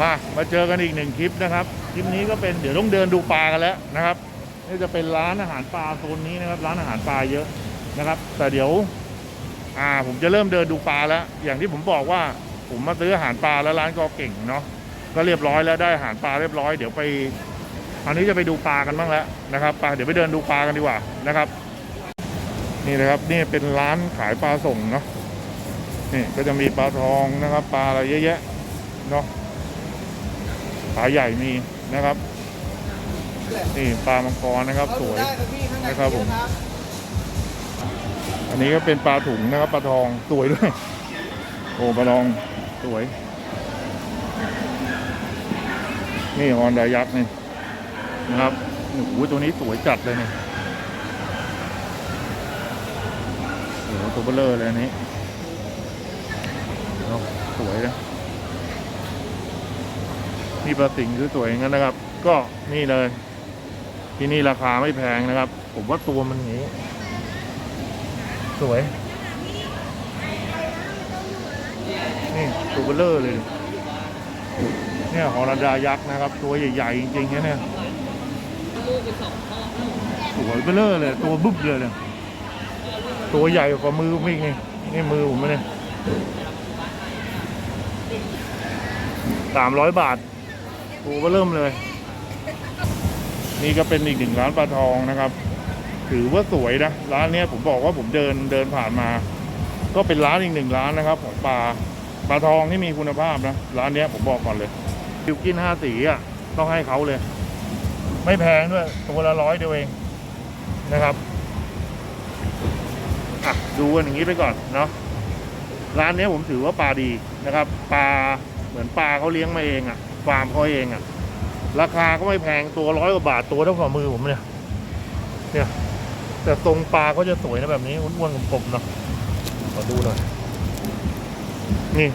มามาเจอกันอีกหนึ่งคลิปนะครับคลิปนี้ก็เป็นเดี๋ยวต้องเดินดูปลากันแล้วนะครับนี่จะเป็นร้านอาหารปลาโซนนี้นะครับ ร้านอาหารปลาเยอะนะครับ แต่เดี๋ยว อ่าผมจะเริ่มเดินดูปลาแล้ว อย่างที่ผมบอกว่า ผมมาซื้ออาหารปลาแล้วร้านก็เก่งเนาะก็เรียบร้อยแล้วได้อาหารปลาเรียบร้อยเดี๋ยวไปอันนี้จะไปดูปลากันบ้างแล้วนะครับปลาเดี๋ยวไปเดินดูปลากันดีกว่านะครับ นี่นะครับนี่เป็นร้านขายปลาส่งเนาะนี่ก็จะมีปลาทองนะครับ ปลาอะไรเยอะแยะเนาะ ปลาใหญ่มีนะครับนี่ปลามังกรนะครับสวยนะครับผม อันนี้ก็เป็นปลาถุงนะครับปลาทองสวยด้วย โอ้ปลาทองสวย นี่ฮอนดายักษ์นี่นะครับโอ้โหตัวนี้สวยจัดเลยนี่โอ้โหตัวเบลเลอร์เลยอันนี้สวยนะ นี่ปลาสิงคือสวยอย่างนั้นนะครับ ก็นี่เลย ที่นี่ราคาไม่แพงนะครับ ผมว่าตัวมันนี้ สวย นี่ตัวเบลเลอร์เลย เนี่ยฮอลันดายักษ์นะครับ ตัวใหญ่ๆจริงๆเนี่ยสวยเบลเลอร์เลย ตัวบึ้บเลยเนี่ยตัวใหญ่กว่ามือมอีกนี่นี่มือผมเนี่ยสามร้อยบาท ตัวเบลเริ่มเลย นี่ก็เป็นอีกหนึ่งร้านปลาทองนะครับ ถือว่าสวยนะ ร้านเนี้ยผมบอกว่าผมเดินเดินผ่านมา ก็เป็นร้านอีกหนึ่งร้านนะครับ ของปลาปลาทองที่มีคุณภาพนะ ร้านเนี้ยผมบอกก่อนเลยบิวกินห้าสีอะต้องให้เขาเลย ไม่แพงด้วยตัวละร้อยเดียวเองนะครับอะดูกันอย่างนี้ไปก่อนเนาะร้านเนี้ยผมถือว่าปลาดีนะครับ ปลาเหมือนปลาเขาเลี้ยงมาเองอะ ฟาร์มเขาเองอะ ราคาก็ไม่แพงตัวร้อยกว่าบาทตัวเท่าฝ่ามือผมเนี่ย เนี่ย แต่ทรงปลาก็จะสวยนะแบบนี้อ้วนๆกลมๆเนาะขอดูหน่อยนี่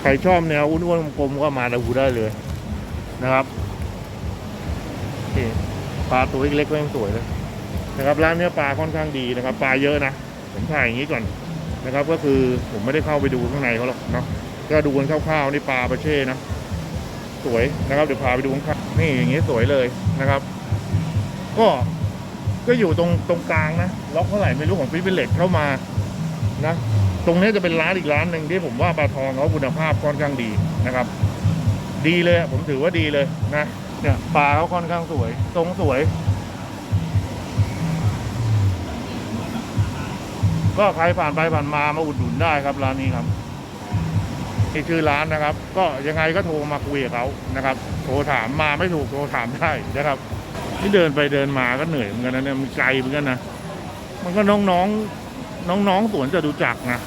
ใครชอบแนวอ้วนๆกลมๆก็มาดูได้เลยนะครับนี่ปลาตัวเล็กๆก็ยังสวยเลยนะครับร้านเนี้ยปลาค่อนข้างดีนะครับ ปลาเยอะนะผมถ่ายอย่างนี้ก่อนนะครับ ก็คือผมไม่ได้เข้าไปดูข้างในเขาหรอกเนาะก็ดูกันคร่าวๆนี่ปลาปลาเช่นะ สวยนะครับเดี๋ยวพาไปดูข้างนี่อย่างนี้สวยเลยนะครับ ก็ก็อยู่ตรงตรงกลางนะล็อกเท่าไหร่ไม่รู้ของฟิฟิเล็ตเข้ามานะตรงนี้จะเป็นร้านอีกร้านหนึ่งที่ผมว่าปลาทองเขาคุณภาพค่อนข้างดีนะครับ ดีเลยผมถือว่าดีเลยนะเนี่ยปลาเขาค่อนข้างสวยทรงสวย ก็ใครผ่านไปผ่านมามาอุดหนุนได้ครับร้านนี้ครับ ที่ชื่อร้านนะครับ ก็ยังไงก็โทรมาคุยกับเขานะครับ โทรถามมาไม่ถูกโทรถามได้นะครับที่เดินไปเดินมาก็เหนื่อยเหมือนกันนะเนี่ยมันไกลเหมือนกันนะมันก็น้องๆน้องๆสวนจะดูจักนะ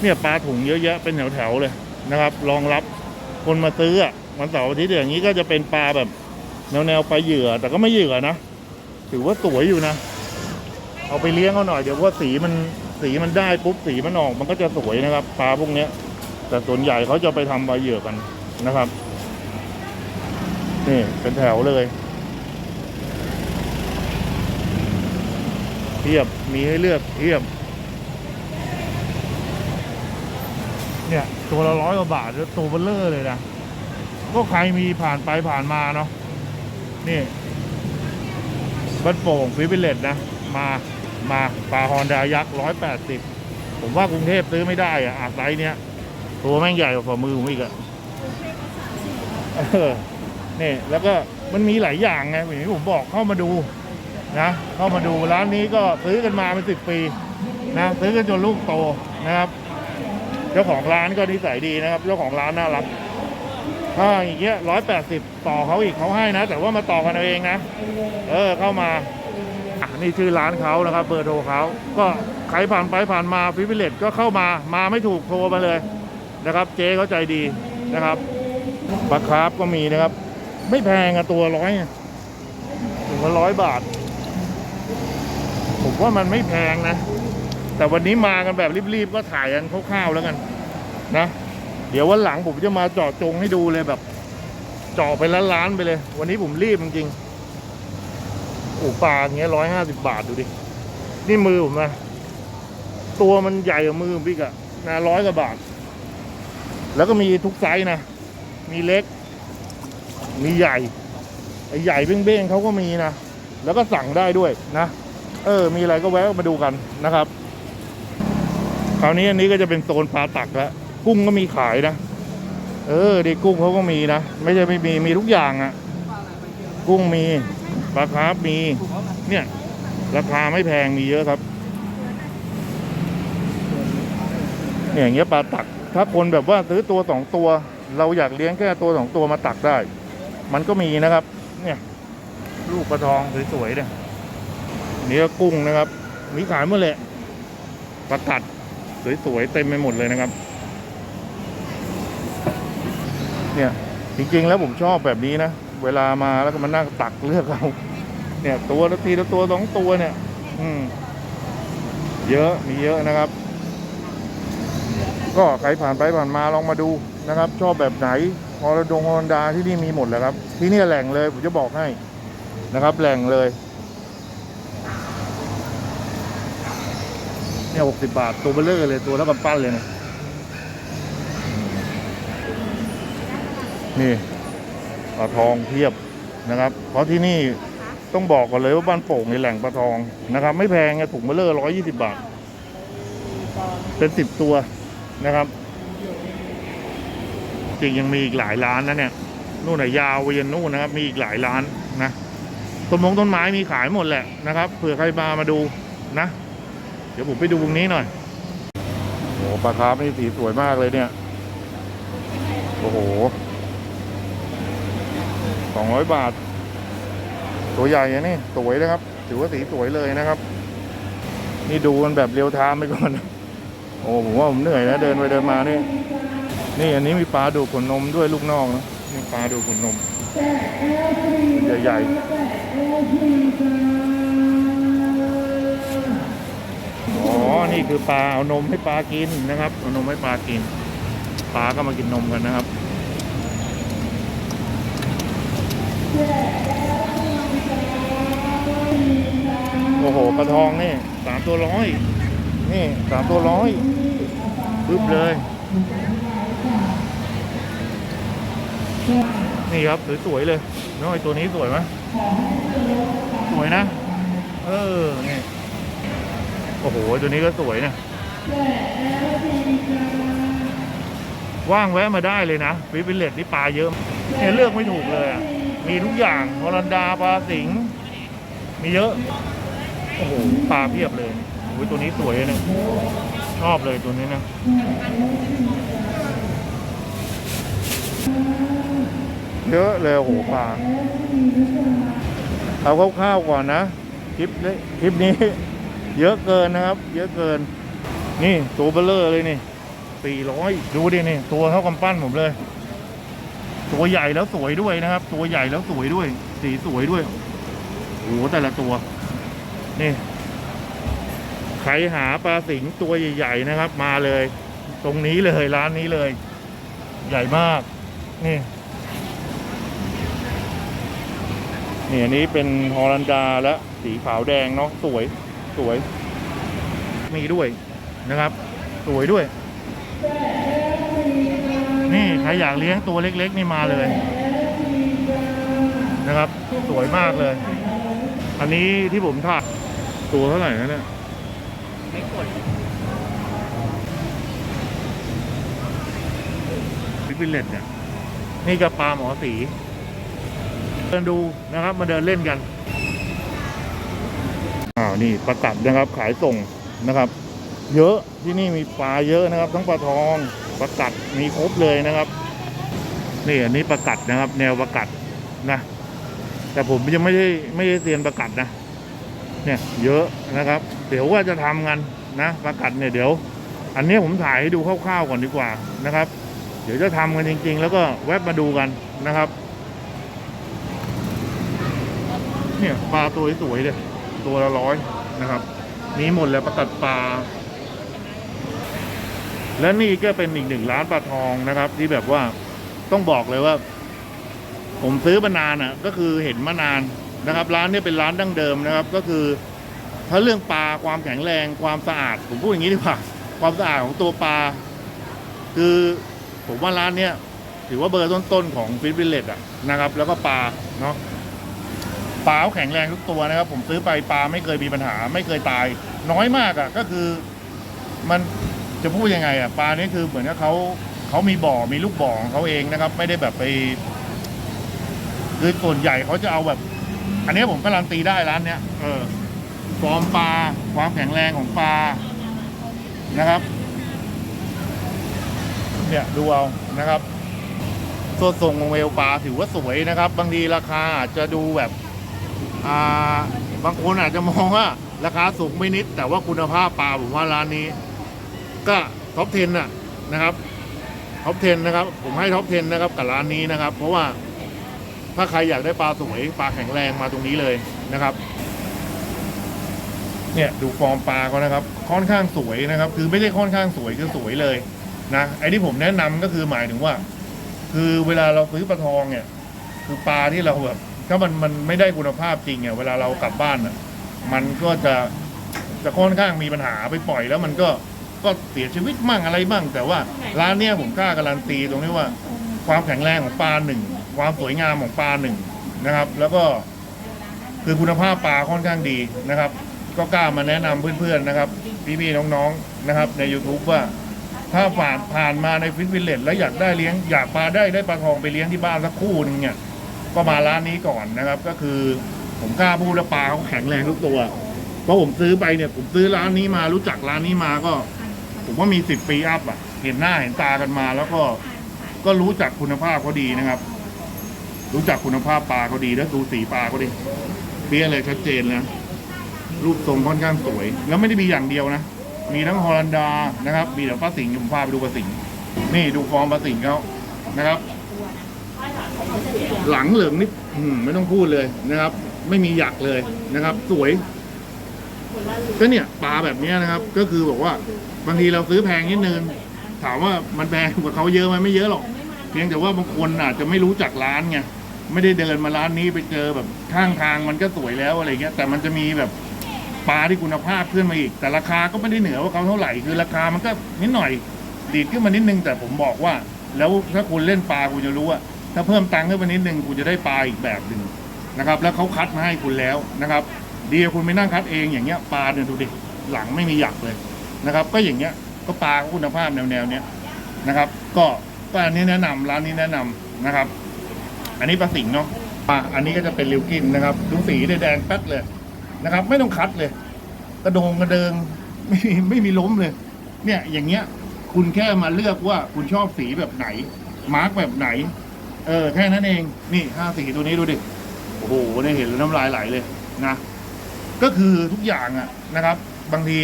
เนี่ยปลาถุงเยอะแยะเป็นแถวๆเลยนะครับรองรับคนมาซื้ออะวันเสาร์อาทิตย์อย่างนี้ก็จะเป็นปลาแบบแนวๆปลาเหยื่อ แต่ก็ไม่เหยื่อนะถือว่าสวยอยู่นะ เอาไปเลี้ยงเขาหน่อยเดี๋ยวว่าสีมันสีมันได้ปุ๊บสีมันออก มันก็จะสวยนะครับปลาพวกเนี้ย แต่ส่วนใหญ่เขาจะไปทำใบเหยื่อกันนะครับ นี่เป็นแถวเลยเทียบมีให้เลือกเทียบ เนี่ย ตัวละร้อยกว่าบาทแล้วตัวเบลเลอร์เลยนะก็ใครมีผ่านไปผ่านมาเนาะนี่บันโป่งฟิบิเลตนะ มามาปลาฮอนดายักษ์ร้อยแปดสิบผมว่ากรุงเทพซื้อไม่ได้อะอาไซเนี้ย ตัวแม่งใหญ่กว่าฝ่ามือผมอีกอะเออนี่แล้วก็มันมีหลายอย่างไงอย่างที่ผมบอกเข้ามาดูนะเข้ามาดูร้านนี้ก็ซื้อกันมาเป็นสิบปีนะซื้อกันจนลูกโตนะครับ เจ้าของร้านก็นิสัยดีนะครับ เจ้าของร้านน่ารักถ้าอย่างเงี้ยร้อยแปดสิบต่อเขาอีกเขาให้นะ แต่ว่ามาต่อกันเอาเองนะ เออเข้ามาอะนี่ชื่อร้านเขานะครับเบอร์โทรเขาก็ใครผ่านไปผ่านมาฟิฟิเลตก็เข้ามามาไม่ถูกโทรมาเลย นะครับ เจ๊เขาใจดีนะครับปลาคาร์ฟก็มีนะครับ ไม่แพงอะตัวร้อยอะตัวร้อยบาท ผมว่ามันไม่แพงนะ แต่วันนี้มากันแบบรีบๆก็ถ่ายกันคร่าวๆแล้วกัน นะ เดี๋ยววันหลังผมจะมาเจาะจงให้ดูเลยแบบเจาะไปล้านๆไปเลย วันนี้ผมรีบจริงๆโอ้ปลางเงี้ยร้อยห้าสิบาทดูดินี่มือผมนะตัวมันใหญ่กว่ามือพี่กอะนะร้อยกว่าบาท แล้วก็มีทุกไซส์นะ มีเล็ก มีใหญ่ไอ้ใหญ่เบ้งๆเขาก็มีนะ แล้วก็สั่งได้ด้วยนะ เออ มีอะไรก็แวะมาดูกันนะครับ คราวนี้อันนี้ก็จะเป็นโซนปลาตักแล้วกุ้งก็มีขายนะ เออเด็กกุ้งเขาก็มีนะ ไม่ใช่ไม่มี มีทุกอย่างอะ่ะ กุ้งมี ปลาคาร์ฟมี เนี่ย ราคาไม่แพงมีเยอะครับ เนี่ยอย่างเงี้ยปลาตัก ถ้าคนแบบว่าซื้อตัวสองตัว เราอยากเลี้ยงแค่ตัวสองตัวมาตักได้ มันก็มีนะครับ เนี่ย ลูกปลาทองสวยๆเนี่ยนี่ก็กุ้งนะครับมีขายหมดเลยปลากัดสวยๆเต็มไปหมดเลยนะครับ เนี่ยจริงๆแล้วผมชอบแบบนี้นะ เวลามาแล้วก็มานั่งตักเลือกเอาเนี่ย ตัวละทีละตัวสองตัวเนี่ย อืม เยอะมีเยอะนะครับ ก็ใครผ่านไปผ่านมาลองมาดูนะครับ ชอบแบบไหนฮอลดงฮอลดาที่นี่มีหมดเลยครับ ที่นี่แหล่งเลยผมจะบอกให้นะครับแหล่งเลยเนี่ยหกสิบาท ตัวเบลเลอร์เลยตัวเท่ากับปั้นเลยนะนี่ปลาทองเทียบนะครับ เพราะที่นี่ต้องบอกก่อนเลยว่าบ้านโป่งในแหล่งปลาทองนะครับ ไม่แพงไงถุงเบลเลอร์ร้อยยี่สิบาท เป็นสิบตัว นะครับจริงยังมีอีกหลายร้านนะเนี่ยนู่นน่ะยาวไปยันนู่นนะครับ มีอีกหลายร้านนะต้นมงต้นไม้มีขายหมดแหละนะครับเผื่อใครมามาดูนะ เดี๋ยวผมไปดูตรงนี้หน่อยโอ้ปลาคาร์ฟนี่สีสวยมากเลยเนี่ยโอ้โหสองร้อยบาท ตัวใหญ่อะนี่สวยนะครับ ถือว่าสีสวยเลยนะครับ นี่ดูกันแบบเรียวไทม์ไปก่อน โอ้ผมว่าผมเหนื่อยนะเดินไปเดินมานี่นี่อันนี้มีปลาดูขนนมด้วยลูกนอกนะนี่ปลาดูขนนมใหญ่ๆอ๋อนี่คือปลาเอานมให้ปลากินนะครับเอานมให้ปลากินปลาก็มากินนมกันนะครับโอ้โหปลาทองนี่สามตัวร้อย นี่สามตัวร้อยปึ๊บเลย นี่ครับสวยๆเลยน้อยตัวนี้สวยไหมสวยนะ เออนี่โอ้โห ตัวนี้ก็สวยนะว่างแวะมาได้เลยนะฟิฟิเลตนี่ปลาเยอะเนี่ยเลือกไม่ถูกเลยอะมีทุกอย่างฮอลันดาปลาสิง มีเยอะ โอ้โห ปลาเพียบเลย อ้ยตัวนี้สวยเลยเนี่ยชอบเลยตัวนี้นะเยอะเลยโอ้โหปลาเอาคร่าวๆก่อนนะคลิปนี้คลิปนี้ เยอะเกินนะครับ เยอะเกิน นี่ตัวเบลเลอร์เลยนี่สี่ร้อยดูดินี่ตัวเท่ากำปั้นผมเลย ตัวใหญ่แล้วสวยด้วยนะครับ ตัวใหญ่แล้วสวยด้วย สีสวยด้วยโอ้โหแต่ละตัว นี่ ใครหาปลาสิงตัวใหญ่ ๆ นะครับ มาเลย ตรงนี้เลยร้านนี้เลย ใหญ่มากนี่นี่อันนี้เป็นฮอลันดาและสีขาวแดงเนาะสวยสวย มีด้วยนะครับ สวยด้วย นี่ใครอยากเลี้ยงตัวเล็ก ๆ นี่มาเลย นะครับ สวยมากเลย อันนี้ที่ผมถ่ายตัวเท่าไหร่นะเนี่ย ฟิฟิเลตเนี่ยนี่กับปลาหมอสี เดินดูนะครับ มาเดินเล่นกันอ้าวนี่ประกัดนะครับ ขายส่งนะครับ เยอะที่นี่มีปลาเยอะนะครับ ทั้งปลาทองประกัดมีครบเลยนะครับ นี่อันนี้ประกัดนะครับ แนวประกัดนะ แต่ผมยังไม่ได้ไม่ได้เซียนประกัดนะ เนี่ยเยอะนะครับ เดี๋ยวว่าจะทำกันนะประกัดเนี่ยเดี๋ยว อันนี้ผมถ่ายให้ดูคร่าวๆก่อนดีกว่านะครับ เดี๋ยวจะทำกันจริง ๆ แล้วก็แวบมาดูกันนะครับ เนี่ยปลาตัวสวยเลยตัวละร้อยนะครับมีหมดแล้วประกัดปลาและนี่ก็เป็นอีกหนึ่งร้านปลาทองนะครับ ที่แบบว่าต้องบอกเลยว่า ผมซื้อมานานอะ ก็คือเห็นมานาน นะครับร้านนี้เป็นร้านดั้งเดิมนะครับ ก็คือถ้าเรื่องปลาความแข็งแรงความสะอาด ผมพูดอย่างนี้ดีกว่าความสะอาดของตัวปลา คือผมว่าร้านเนี้ยถือว่าเบอร์ต้นๆของฟิตวิลเลตอะนะครับ แล้วก็ปลาเนาะปลาเขาแข็งแรงทุกตัวนะครับ ผมซื้อไปปลาไม่เคยมีปัญหา ไม่เคยตาย น้อยมากอะ ก็คือมันจะพูดยังไงอะปลานี่คือเหมือนกับเขาเขามีบ่อมีลูกบ่อของเขาเองนะครับ ไม่ได้แบบไปคือส่วนใหญ่เขาจะเอาแบบ อันนี้ผมการันตีได้ร้านเนี้ยเออฟอร์มปลาความแข็งแรงของปลานะครับ เนี่ยดูเอานะครับตัวทรงของเวลปลาถือว่าสวยนะครับ บางทีราคาอาจจะดูแบบอ่าบางคนอาจจะมองว่าราคาสูงไปนิด แต่ว่าคุณภาพปลาผมว่าร้านนี้ ก็ท็อป10น่ะนะครับท็อป10นะครับ ผมให้ท็อป10นะครับกับร้านนี้นะครับ เพราะว่า ถ้าใครอยากได้ปลาสวยปลาแข็งแรงมาตรงนี้เลยนะครับ เนี่ยดูฟอร์มปลาเขานะครับ ค่อนข้างสวยนะครับ คือไม่ได้ค่อนข้างสวยคือสวยเลยนะไอ้ที่ผมแนะนำก็คือหมายถึงว่า คือเวลาเราซื้อปลาทองเนี่ย คือปลาที่เราแบบถ้ามันมันไม่ได้คุณภาพจริงเนี่ยเวลาเรากลับบ้านอะ มันก็จะจะค่อนข้างมีปัญหาไปปล่อยแล้วมันก็ก็เสียชีวิตมั่งอะไรบ้าง แต่ว่าร้านเนี้ยผมกล้าการันตีตรงนี้ว่า ความแข็งแรงของปลาหนึ่ง ความสวยงามของปลาหนึ่งนะครับ แล้วก็คือคุณภาพปลาค่อนข้างดีนะครับ ก็กล้ามาแนะนำเพื่อนๆนะครับ พี่ๆน้องๆนะครับ ใน YouTube ว่า ถ้าผ่านผ่านมาในฟิตวิลเลจแล้วอยากได้เลี้ยงอยากปลาได้ได้ปลาทองไปเลี้ยงที่บ้านสักคู่หนึงเนี่ยก็มาร้านนี้ก่อนนะครับ ก็คือผมกล้าพูดว่าปลาเขาแข็งแรงทุกตัวเพราะผมซื้อไปเนี่ยผมซื้อร้านนี้มารู้จักร้านนี้มาก็ ผมว่ามีสิบปีอัพอะ เห็นหน้าเห็นตากันมา แล้วก็ก็รู้จักคุณภาพเขาดีนะครับ รู้จักคุณภาพปลาเขาดีแล้วดูสีปลาเขาดิเปี้ยเลยชัดเจนเลยนะรูปทรงค่อนข้างสวย แล้วไม่ได้มีอย่างเดียวนะ มีทั้งฮอลันดานะครับ มีเดี๋ยวป้าสิงห์ผมพาไปดูป้าสิงห์นี่ดูฟอร์มป้าสิงห์เขานะครับ หลังเหลืองนี่ไม่ต้องพูดเลยนะครับ ไม่มีหยักเลยนะครับ สวยก็เนี่ยปลาแบบนี้นะครับ ก็คือบอกว่าบางทีเราซื้อแพงนิดนึงถามว่ามันแพงกว่าเขาเยอะไหมไม่เยอะหรอก เพียงแต่ว่าบางคนอาจจะไม่รู้จักร้านไง ไม่ได้เดินมาร้านนี้ไปเจอแบบข้างทางมันก็สวยแล้วอะไรเงี้ย แต่มันจะมีแบบปลาที่คุณภาพขึ้นมาอีก แต่ราคาก็ไม่ได้เหนือกว่าเขาเท่าไหร่คือราคามันก็นิดหน่อย ดีดขึ้นมานิดนึง แต่ผมบอกว่า แล้วถ้าคุณเล่นปลาคุณจะรู้ว่า ถ้าเพิ่มตังค์ขึ้นมานิดนึงคุณจะได้ปลาอีกแบบหนึ่งนะครับ แล้วเขาคัดมาให้คุณแล้วนะครับ ดีกว่าคุณไปนั่งคัดเองอย่างเงี้ยปลาเนี่ยดูดิหลังไม่มีหยักเลยนะครับ ก็อย่างเงี้ยก็ปลาคุณภาพแนวแนวๆเนี้ยนะครับ ก็ก็อันนี้แนะนำร้านนี้แนะนำนะครับ อันนี้ปลาสิงห์เนาะปลาอันนี้ก็จะเป็นริวกินนะครับ ดูสีได้แดงแป๊ดเลยนะครับ ไม่ต้องคัดเลย กระโดงกระเดิงไม่มีไม่มีล้มเลย เนี่ยอย่างเงี้ย คุณแค่มาเลือกว่าคุณชอบสีแบบไหน มาร์กแบบไหน เออแค่นั้นเองนี่ห้าสีตัวนี้ดูดิโอ้โหเนี่ยเห็นแล้วน้ำลายไหลเลยนะก็คือทุกอย่างอะนะครับ บางที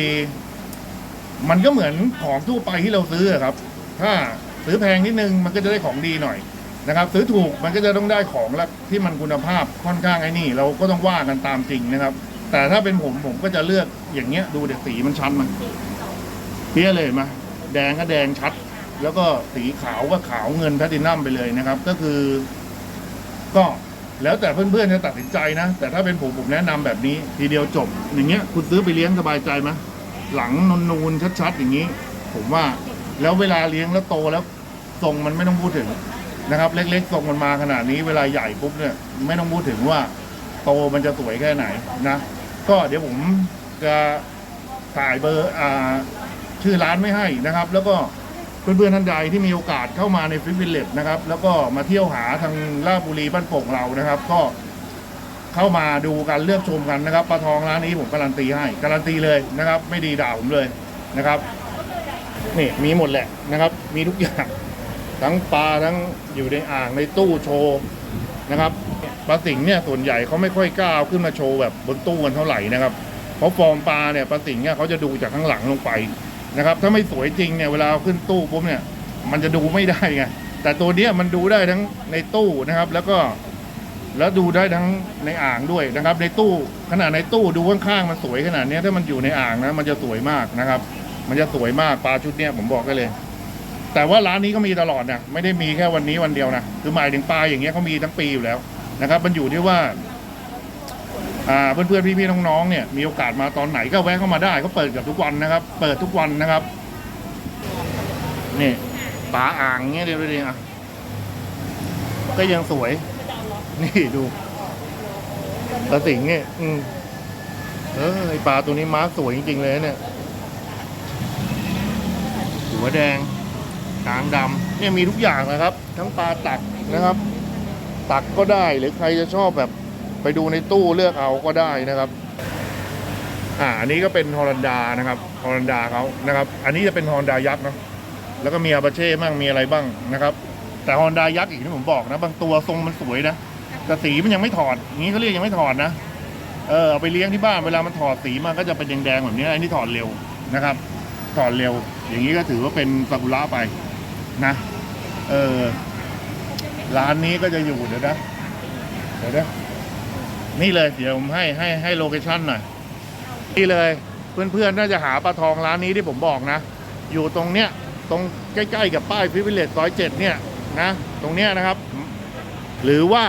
มันก็เหมือนของทั่วไปที่เราซื้ออะครับ ถ้าซื้อแพงนิดนึงมันก็จะได้ของดีหน่อย นะครับซื้อถูกมันก็จะต้องได้ของแล้วที่มันคุณภาพค่อนข้างไอ้นี่ เราก็ต้องว่ากันตามจริงนะครับ แต่ถ้าเป็นผมผมก็จะเลือกอย่างเงี้ยดูเด็กสีมันชัดมันเปี้ยเลยมาแดงก็แดงชัด แล้วก็สีขาวก็ขาวเงินแพลตินัมไปเลยนะครับ ก็คือ ก็แล้วแต่เพื่อนๆจะตัดสินใจนะ แต่ถ้าเป็นผมผมแนะนำแบบนี้ ทีเดียวจบ อย่างเงี้ย คุณซื้อไปเลี้ยงสบายใจไหมหลังนูนๆชัดๆอย่างนี้ ผมว่า แล้วเวลาเลี้ยงแล้วโตแล้วทรงมันไม่ต้องพูดถึง นะครับ เล็กๆทรงมันมาขนาดนี้เวลาใหญ่ปุ๊บเนี่ยไม่ต้องพูดถึงว่าโตมันจะสวยแค่ไหนนะ ก็เดี๋ยวผมจะถ่ายเบอร์อ่าชื่อร้านไม่ให้นะครับ แล้วก็เพื่อนๆท่านใดที่มีโอกาสเข้ามาในฟิตวิลเลจนะครับ แล้วก็มาเที่ยวหาทางลาบุรีบ้านโป่งเรานะครับ ก็เข้ามาดูกันเลือกชมกันนะครับปลาทองร้านนี้ผมการันตีให้ การันตีเลยนะครับ ไม่ดีด่าผมเลยนะครับนี่มีหมดแหละนะครับ มีทุกอย่าง ทั้งปลาทั้งอยู่ในอ่างในตู้โชว์นะครับปลาสิงห์เนี่ยส่วนใหญ่เขาไม่ค่อยกล้าเอาขึ้นมาโชว์แบบบนตู้กันเท่าไหร่นะครับเพราะฟอร์มปลาเนี่ยปลาสิงห์เนี่ยเขาจะดูจากข้างหลังลงไปนะครับ ถ้าไม่สวยจริงเนี่ยเวลาเอาขึ้นตู้ปุ๊บเนี่ย มันจะดูไม่ได้ไงแต่ตัวเนี้ยมันดูได้ทั้งในตู้นะครับ แล้วก็แล้วดูได้ทั้งในอ่างด้วยนะครับ ในตู้ขนาดในตู้ดูข้างๆมันสวยขนาดเนี้ยถ้ามันอยู่ในอ่างนะมันจะสวยมากนะครับ มันจะสวยมากปลาชุดเนี้ยผมบอกกันเลย แต่ว่าร้านนี้ก็มีตลอดนะไม่ได้มีแค่วันนี้วันเดียวนะคือหมายถึงปลาอย่างเงี้ยเขามีทั้งปีอยู่แล้วนะครับ มันอยู่ที่ว่าอ่าเพื่อนๆพี่ๆน้องๆเนี่ยมีโอกาสมาตอนไหนก็แวะเข้ามาได้เขาเปิดกับทุกวันนะครับ เปิดทุกวันนะครับนี่ปลาอ่างเงี้ยเดี๋ยวดูดิอะก็ยังสวย นี่ดูตะสิงเนี่ยอืมเออไอปลาตัวนี้ม้าสวยจริงๆเลยเนี่ยหัวแดง กลางดำเนี่ยมีทุกอย่างนะครับ ทั้งปลาตักนะครับ ตักก็ได้หรือใครจะชอบแบบไปดูในตู้เลือกเอาก็ได้นะครับ อ่าอันนี้ก็เป็นฮอลันดานะครับฮอลันดาเขานะครับ อันนี้จะเป็นฮอลันดายักษ์เนาะแล้วก็มีอาบาเช่บ้างมีอะไรบ้างนะครับ แต่ฮอลันดายักษ์อีกที่ผมบอกนะ บางตัวทรงมันสวยนะแต่สีมันยังไม่ถอดอย่างนี้เขาเรียกยังไม่ถอดนะเออเอาไปเลี้ยงที่บ้านเวลามันถอดสีมันก็จะเป็นแดงๆแบบนี้อันนี้ถอดเร็วนะครับ ถอดเร็ว อย่างนี้ก็ถือว่าเป็นซากุระไป นะเออร้านนี้ก็จะอยู่เดี๋ยวนะเดี๋ยวนะนี่เลยเดี๋ยวผมให้ให้ให้โลเคชั่นหน่อยนี่เลย เพื่อนๆน่าจะหาปลาทองร้านนี้ที่ผมบอกนะ อยู่ตรงเนี้ยตรงใกล้ๆกับป้ายฟิวิเลตซอยเจ็ดเนี่ยนะตรงเนี้ยนะครับ หรือว่า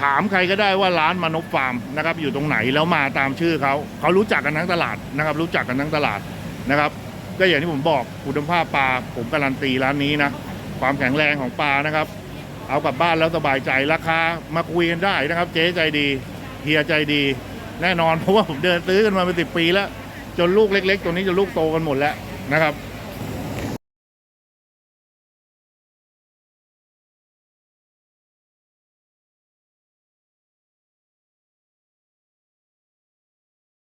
ถามใครก็ได้ว่าร้านมานพฟาร์มนะครับ อยู่ตรงไหนแล้วมาตามชื่อเขาเขารู้จักกันทั้งตลาดนะครับ รู้จักกันทั้งตลาดนะครับ ก็อย่างที่ผมบอกคุณภาพปลาผมการันตีร้านนี้นะความแข็งแรงของปลานะครับ เอากลับบ้านแล้วสบายใจราคามาคุยกันได้นะครับ เจ๊ใจดีเฮียใจดี แน่นอนเพราะว่าผมเดินซื้อกันมาเป็นสิบปีแล้ว จนลูกเล็ก ๆ ตัวนี้จนลูกโตกันหมดแล้วนะครับ